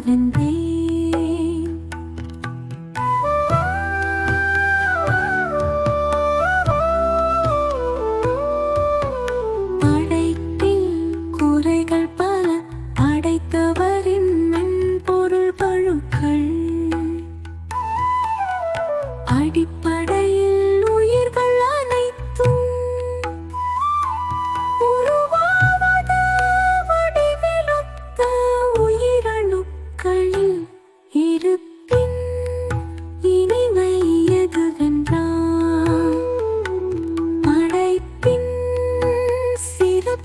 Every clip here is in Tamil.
living being.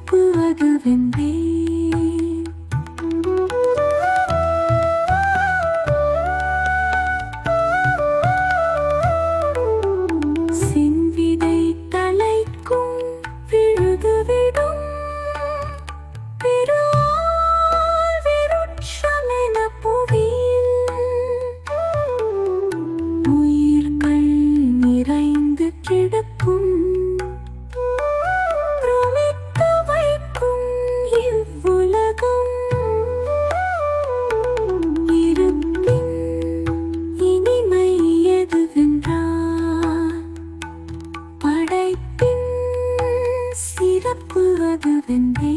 அனுப்புவது வென்றே பிறப்பு அதுவென்றே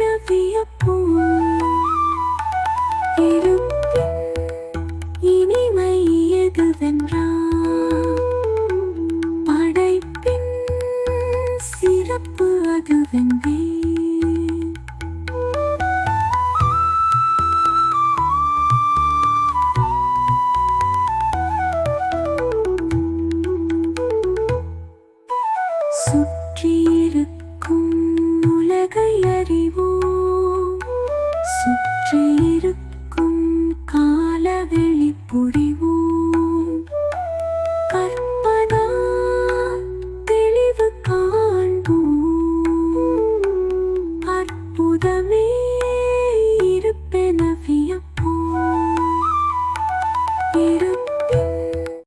வியப்பும் இருப்பின் இனிமை எதுவென்றால் படைப்பின் சிறப்பு அதுவென்றே Me.